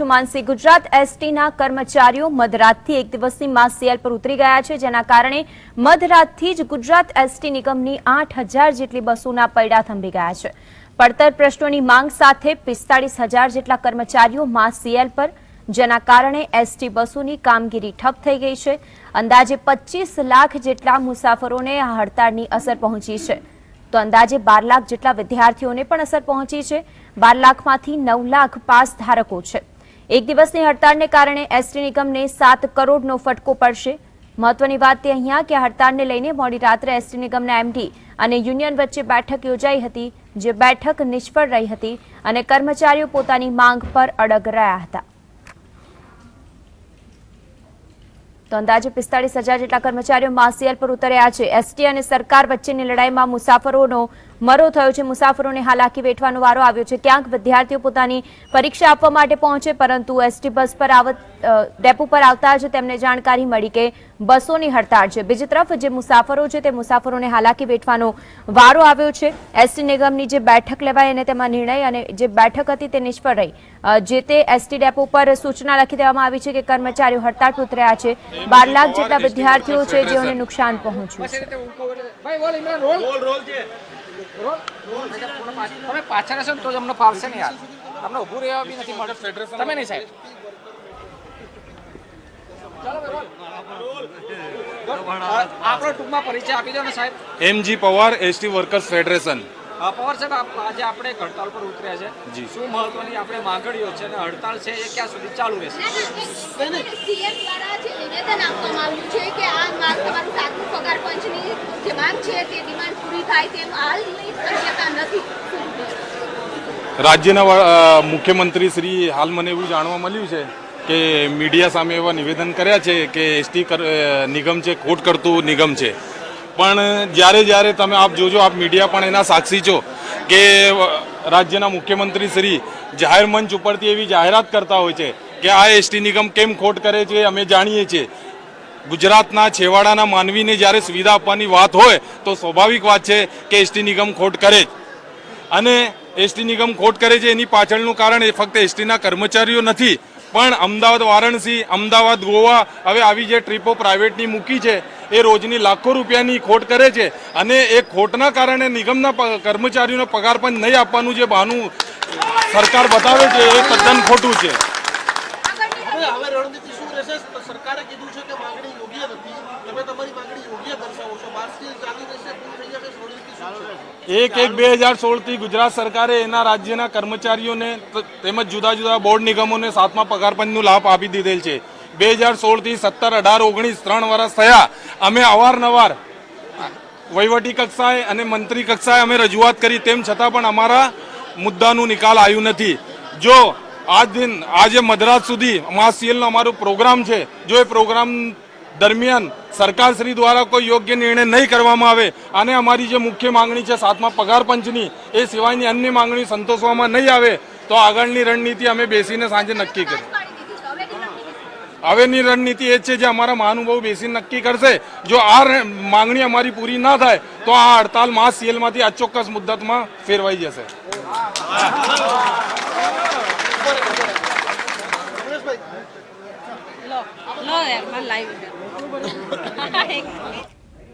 માનસી ગુજરાત. એસટીના કર્મચારીઓ મધરાતથી એક દિવસની સીએલ પર ઉતરી ગયા છે, જેના કારણે મધરાતથી જ ગુજરાત એસટી નિગમની આઠ જેટલી બસોના પૈડા થંભી ગયા છે. પડતર પ્રશ્નોની માંગ સાથે પિસ્તાળીસ જેટલા કર્મચારીઓ માસ સીએલ પર, જેના કારણે એસટી બસોની કામગીરી ઠપ થઈ ગઈ છે. અંદાજે પચીસ લાખ જેટલા મુસાફરોને આ હડતાળની અસર પહોંચી છે. તો અંદાજે બાર લાખ જેટલા વિદ્યાર્થીઓને પણ અસર પહોંચી છે. બાર લાખમાંથી નવ લાખ પાસ ધારકો છે. એક દિવસની હડતાળને કારણે એસટી નિગમને સાત કરોડનો ફટકો પડશે. મહત્વની વાત તે અહીંયા કે હડતાળને લઈને મોડી રાત્રે એસટી નિગમના એમડી અને યુનિયન વચ્ચે બેઠક યોજાઈ હતી, જે બેઠક નિષ્ફળ રહી હતી અને કર્મચારીઓ પોતાની માંગ પર અડગ રહ્યા હતા. તો અંદાજે પિસ્તાળીસ હજાર જેટલા કર્મચારીઓ માસિયલ પર ઉતર્યા છે. એસટી અને સરકાર વચ્ચેની લડાઈમાં મુસાફરોનો મરો થયો છે. મુસાફરોને હાલાકી વેઠવાનો વારો આવ્યો છે. ક્યાંક વિદ્યાર્થીઓ પોતાની પરીક્ષા આપવા માટે પહોંચે પરંતુ એસટી બસ પર આવત ડેપો પર આવતા જ તેમને જાણકારી મળી કે બસોની હડતાળ છે. બીજી તરફ જે મુસાફરો છે તે મુસાફરોને હાલાકી વેઠવાનો વારો આવ્યો છે. એસટી નિગમની જે બેઠક લેવાય અને તેમાં નિર્ણય અને જે બેઠક હતી તે નિષ્ફળ રહી. જે તે એસટી ડેપો પર સૂચના લખી દેવામાં આવી છે કે કર્મચારીઓ હડતાળ ઉતર્યા છે. બાર લાખ જેટલા વિદ્યાર્થીઓ છે જેઓને નુકસાન પહોંચ્યું છે. તમે પાછળ હશો ને તો જ અમને ફાવશે ને યાર. તમને ઊભું રહેવા બી નથી મળતું. તમે નહીં સાહેબ. આપણો ટૂંકમાં પરિચય આપી દો ને સાહેબ. MG Pawar ST workers federation. Pawar સાહેબ આજે આપણે એક હડતાલ પર ઉતર્યા છે. જી. શું મહત્વની આપણે માંગણીઓ છે અને હડતાલ છે એ ક્યાં સુધી ચાલુ રહેશે? સીએમ દ્વારા જે નિવેદન આપવામાં આવ્યું છે કે આ રાજ્યના મુખ્યમંત્રી શ્રી હાલ મને એવું જાણવા મળ્યું છે કે મીડિયા સામે એવા નિવેદન કર્યા છે કે એસટી નિગમ છે ખોટ કરતું નિગમ છે. પણ જ્યારે જ્યારે તમે આપ જોજો, આપ મીડિયા પણ એના સાક્ષી છો કે રાજ્યના મુખ્યમંત્રી શ્રી જાહેર મંચ ઉપરથી એવી જાહેરાત કરતા હોય છે કે આ એસટી નિગમ કેમ ખોટ કરે છે, અમે જાણીએ છીએ. ગુજરાતના છેવાડાના માનવીને જ્યારે સુવિધા આપવાની વાત હોય તો સ્વાભાવિક વાત છે કે એસટી નિગમ ખોટ કરે અને એસટી નિગમ ખોટ કરે છે એની પાછળનું કારણ એ ફક્ત એસટીના કર્મચારીઓ નથી, પણ અમદાવાદ, વારાણસી, અમદાવાદ, ગોવા હવે આવી જે ટ્રીપો પ્રાઇવેટની મૂકી છે, એ રોજની લાખો રૂપિયાની ખોટ કરે છે. અને એ ખોટના કારણે નિગમના કર્મચારીઓનો પગાર પણ નહીં આપવાનું જે બહાનું સરકાર બતાવે છે, એ તદ્દન ખોટું છે. રણનીતિ શું રહેશે? સરકારે કીધું છે કે માંગણી યોગ્ય નથી. તમે તમારી માંગણી યોગ્ય દર્શાવો છો. માર્ચથી ચાલુ રહેશે, પૂરું થઈ જશે એક એક બે હજાર સોળથી ગુજરાત સરકારે એના રાજ્યના કર્મચારીઓને તેમજ જુદા જુદા બોર્ડ નિગમોને સાતમા પગારપંચનું લાભ આપી દીધેલ છે. બે હજાર સોળથી સત્તર, અઢાર, ઓગણીસ, ત્રણ વર્ષ થયા. અમે અવારનવાર વહીવટી કક્ષાએ અને મંત્રી કક્ષાએ અમે રજૂઆત કરી, તેમ છતાં પણ અમારા મુદ્દાનું નિકાલ આવ્યું નથી. જો આજ દિન, આજે મધરાત સુધી માસ સીએલનો અમારો પ્રોગ્રામ છે. જો એ પ્રોગ્રામ દરમિયાન સરકારશ્રી દ્વારા કોઈ યોગ્ય નિર્ણય નહીં કરવામાં આવે અને અમારી જે મુખ્ય માંગણી છે સાતમા પગાર પંચની, એ સિવાયની અન્ય માંગણી સંતોષવામાં નહીં આવે, તો આગળની રણનીતિ અમે બેસીને સાંજે નક્કી કરી હવેની રણનીતિ એ છે જે અમારા મહાનુભાવ બેસીને નક્કી કરશે. જો આ માંગણી અમારી પૂરી ના થાય, તો આ હડતાલ માસ સીએલમાંથી અચોક્કસ મુદ્દતમાં ફેરવાઈ જશે. રમેશભાઈ લો યાર મારે લાઈવ